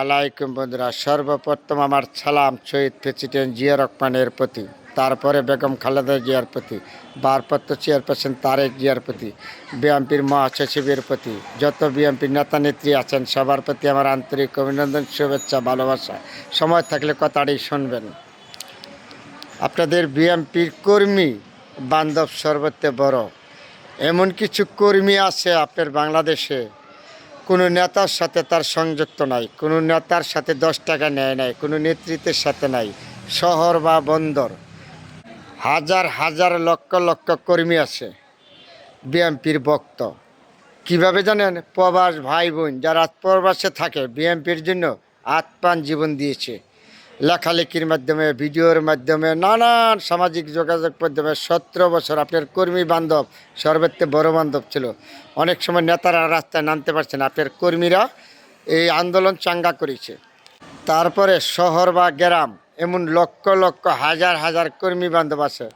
আলাইকুম বন্ধুরা। সর্বপ্রথম আমার সালাম শহীদ প্রেসিডেন্ট জিয়া রহমানের প্রতি, তারপরে বেগম খালেদা জিয়ার প্রতি বারপত্র চেয়ারপারসন তারেক জিয়ার প্রতি, বিএনপির মহাসচিবের প্রতি, যত বিএনপির নেতা নেত্রী আছেন, সবার প্রতি আমার আন্তরিক অভিনন্দন, শুভেচ্ছা, ভালোবাসা। সময় থাকলে কথাটি শুনবেন। আপনাদের বিএনপির কর্মী বান্ধব সর্বত্র বড়। এমন কিছু কর্মী আছে আপনার বাংলাদেশে কোনো নেতার সাথে তার সংযুক্ত নাই, কোনো নেতার সাথে দশ টাকা নেয় নাই, কোনো নেতৃত্বের সাথে নাই, শহর বা বন্দর। হাজার হাজার লক্ষ লক্ষ কর্মী আছে বিএমপির বক্ত কীভাবে জানেন? প্রবাস ভাই বোন যারা প্রবাসে থাকে বিএমপির জন্য আত্মান জীবন দিয়েছে। লেখালেখির মাধ্যমে, ভিডিওর মাধ্যমে, নানান সামাজিক যোগাযোগ মাধ্যমে সতেরো বছর আপনার কর্মী বান্ধব, সর্বত্র বড় বান্ধব ছিল। অনেক সময় নেতারা রাস্তায় নামতে পারছেন আপনার কর্মীরা এই আন্দোলন চাঙ্গা করেছে। তারপরে শহর বা গ্রাম, এমন লক্ষ লক্ষ, হাজার হাজার কর্মী বান্ধব আছে।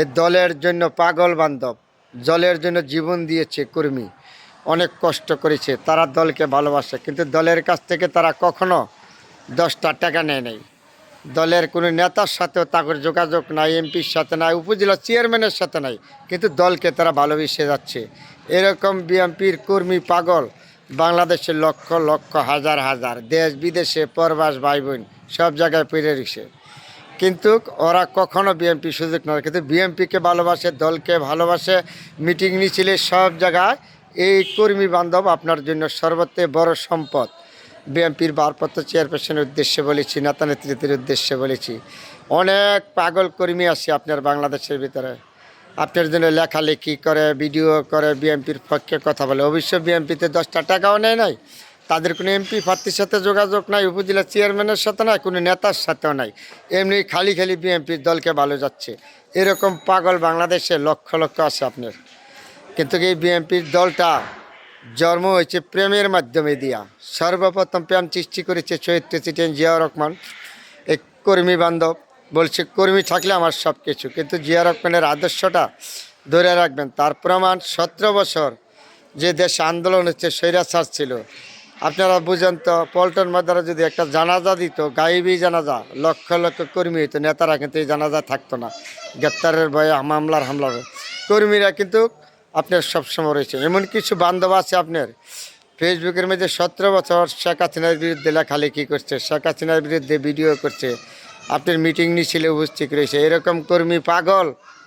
এ দলের জন্য পাগল বান্ধব দলের জন্য জীবন দিয়েছে কর্মী। অনেক কষ্ট করেছে, তারা দলকে ভালোবাসে, কিন্তু দলের কাছ থেকে তারা কখনো দশটা টাকা নেয় নাই। দলের কোনো নেতার সাথেও তাদের যোগাযোগ নাই, এমপির সাথে নাই, উপজেলা চেয়ারম্যানের সাথে নাই, কিন্তু দলকে তারা ভালোবেসে যাচ্ছে। এরকম বিএনপির কর্মী পাগল বাংলাদেশের লক্ষ লক্ষ হাজার হাজার, দেশ বিদেশে প্রবাস ভাই বোন সব জায়গায় পেরে রেখেছে কিন্তু ওরা কখনো বিএনপি সুযোগ নয় কিন্তু বিএনপিকে ভালোবাসে, দলকে ভালোবাসে, মিটিং মিছিলে সব জায়গায় এই কর্মী বান্ধব আপনার জন্য সর্বত্র বড় সম্পদ। বিএনপির ভারপ্রাপ্ত চেয়ারপারসনের উদ্দেশ্যে বলেছি, নেতা নেতৃত্বের উদ্দেশ্যে বলেছি। অনেক পাগল কর্মী আছে আপনার বাংলাদেশের ভিতরে। আপনার জন্য লেখালেখি করে, ভিডিও করে, বিএনপির পক্ষে কথা বলে। অবশ্য বিএনপিতে দশটা টাকাও নেয় নাই। তাদের কোনো এমপি প্রার্থীর সাথে যোগাযোগ নাই, উপজেলা চেয়ারম্যানের সাথে নাই, কোনো নেতার সাথেও নাই। এমনি খালি খালি বিএনপির দলকে ভালো যাচ্ছে। এরকম পাগল বাংলাদেশে লক্ষ লক্ষ আছে আপনার। কিন্তু এই বিএনপির দলটা জন্ম হয়েছে প্রেমের মাধ্যমে দিয়া। সর্বপ্রথম প্রেম সৃষ্টি করেছে শহীদ প্রেসিডেন্ট জিয়াউর রহমান। এই কর্মী বান্ধব বলছে, কর্মী থাকলে আমার সব কিছু কিন্তু জিয়া রহমানের আদর্শটা ধরে রাখবেন, তার প্রমাণ সতেরো বছর যে দেশে আন্দোলন হচ্ছে স্বৈরাচার ছিল। আপনারা বুঝেন তো, পল্টন মাদারা যদি একটা জানাজা দিত গাইবি জানাজা, লক্ষ লক্ষ কর্মী হইতো, নেতারা কিন্তু এই জানাজা থাকতো না। গ্রেপ্তারের ভয়ে মামলার হামলার। কর্মীরা কিন্তু আপনার সবসময় রয়েছে। এমন কিছু বান্ধব আছে আপনার? ফেসবুকের মধ্যে সতেরো বছর শেখ হাসিনার বিরুদ্ধে লেখালেখি করছে, শেখ হাসিনার বিরুদ্ধে ভিডিও করছে। আপনার মিটিং মিছিলে উপস্থিত রয়েছে। এরকম কর্মী পাগল,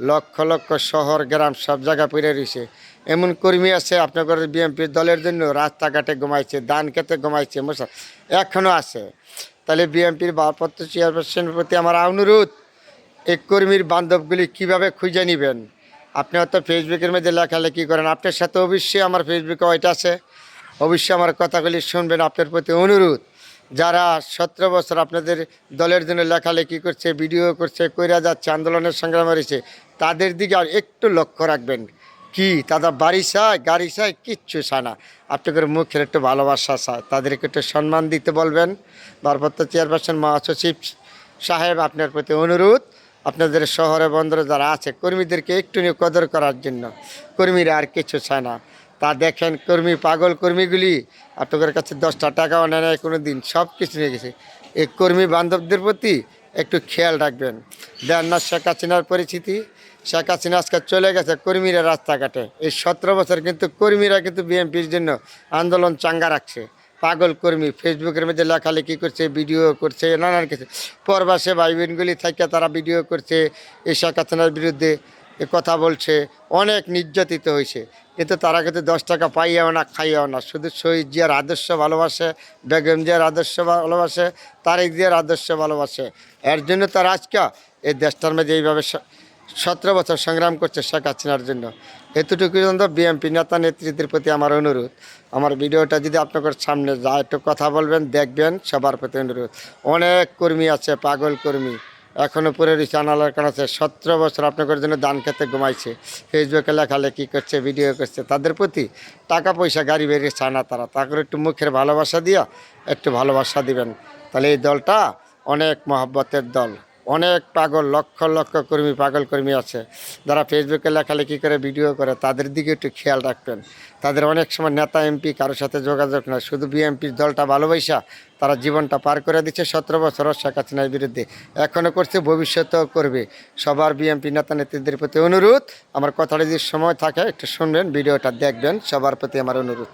লক্ষ লক্ষ শহর, গ্রাম সব জায়গা পড়ে রয়েছে। এমন কর্মী আছে আপনাদের বিএনপির দলের জন্য, রাস্তাঘাটে ঘুমাইছে, ধান খেতে ঘুমাইছে, মশা এখনও আছে। তাহলে বিএনপির ভারপ্রাপ্ত চেয়ারপারসনের প্রতি আমার অনুরোধ, এই কর্মীর বান্ধবগুলি কীভাবে খুঁজে নেবেন? আপনি হয়তো ফেসবুকের মধ্যে লেখালেখি করেন, আপনার সাথে অবশ্যই আমার ফেসবুকে ওইটা আছে। অবশ্যই আমার কথাগুলি শুনবেন, আপনার প্রতি অনুরোধ। যারা সতেরো বছর আপনাদের দলের জন্য লেখালেখি করছে, ভিডিও করছে, কইরা যাচ্ছে, আন্দোলনের সংগ্রামে রয়েছে তাদের দিকে আর একটু লক্ষ্য রাখবেন। কি? তারা বাড়ি চায়, গাড়ি চায়, কিচ্ছু চায় না। আপনাদের মুখের একটু ভালোবাসা চায়। তাদেরকে একটু সম্মান দিতে বলবেন। ভারপ্রাপ্ত চেয়ারপারসন মহাসচিব সাহেব, আপনার প্রতি অনুরোধ। আপনাদের শহরে বন্দরে যারা আছে, কর্মীদেরকে একটু নিয়ে কদর করার জন্য। কর্মীরা আর কিছু চায় না। তা দেখেন, কর্মী, পাগল কর্মীগুলি আপনাদের কাছে দশটা টাকাও নেয় নাই কোনো দিন সব কিছু নিয়ে গেছে। এই কর্মী বান্ধবদের প্রতি একটু খেয়াল রাখবেন। দেন না, শেখ হাসিনার পরিস্থিতি শেখ হাসিনা আজকে চলে গেছে কর্মীরা রাস্তাঘাটে। এই সতেরো বছর কিন্তু কর্মীরা কিন্তু বিএনপির জন্য আন্দোলন চাঙ্গা রাখছে। পাগল কর্মী ফেসবুকের মধ্যে লেখালেখি করছে ভিডিও করছে, নানান কিছু। পরবাসে ভাই বোনগুলি থেকে তারা ভিডিও করছে শেখ হাসিনার বিরুদ্ধে কথা বলছে, অনেক নির্যাতিত হয়েছে। কিন্তু তারা কিন্তু দশ টাকা পাইয়াও না, খাইয়াও না। শুধু শহীদ জিয়ার আদর্শ ভালোবাসে, বেগম জিয়ার আদর্শ ভালোবাসে, তারেক জিয়ার আদর্শ ভালোবাসে। এর জন্য তারা আজকে এই দেশটার মধ্যে এইভাবে সতেরো বছর সংগ্রাম করছে শেখ হাসিনার জন্য। এতটুকু পর্যন্ত বিএনপি নেতা নেতৃত্বের প্রতি আমার অনুরোধ। আমার ভিডিওটা যদি আপনাদের সামনে যা একটু কথা বলবেন, দেখবেন, সবার প্রতি অনুরোধ। অনেক কর্মী আছে, পাগল কর্মী। এখনও পরে রিচানালার কারণ আছে সতেরো বছর আপনাদের জন্য দান খেতে ঘুমাইছে। ফেসবুকে লেখালেখি করছে, ভিডিও করছে। তাদের প্রতি টাকা পয়সা গাড়ি বেরিয়ে চায় না তারা। তাকে একটু মুখের ভালোবাসা দিয়া একটু ভালোবাসা দিবেন। তাহলে এই দলটা অনেক মহব্বতের দল। অনেক পাগল, লক্ষ লক্ষ কর্মী, পাগল কর্মী আছে। যারা ফেসবুকে লেখালেখি করে ভিডিও করে, তাদের দিকে একটু খেয়াল রাখবেন। তাদের অনেক সময় নেতা এমপি কারোর সাথে যোগাযোগ না শুধু বিএমপির দলটা ভালোবাসা, তারা জীবনটা পার করে দিচ্ছে সতেরো বছর শেখ হাসিনার বিরুদ্ধে। এখনও করছে, ভবিষ্যতেও করবে। সবার বিএমপি নেতা নেত্রীদের প্রতি অনুরোধ। আমার কথাটা যদি সময় থাকে, একটু শুনবেন, ভিডিওটা দেখবেন, সবার প্রতি আমার অনুরোধ।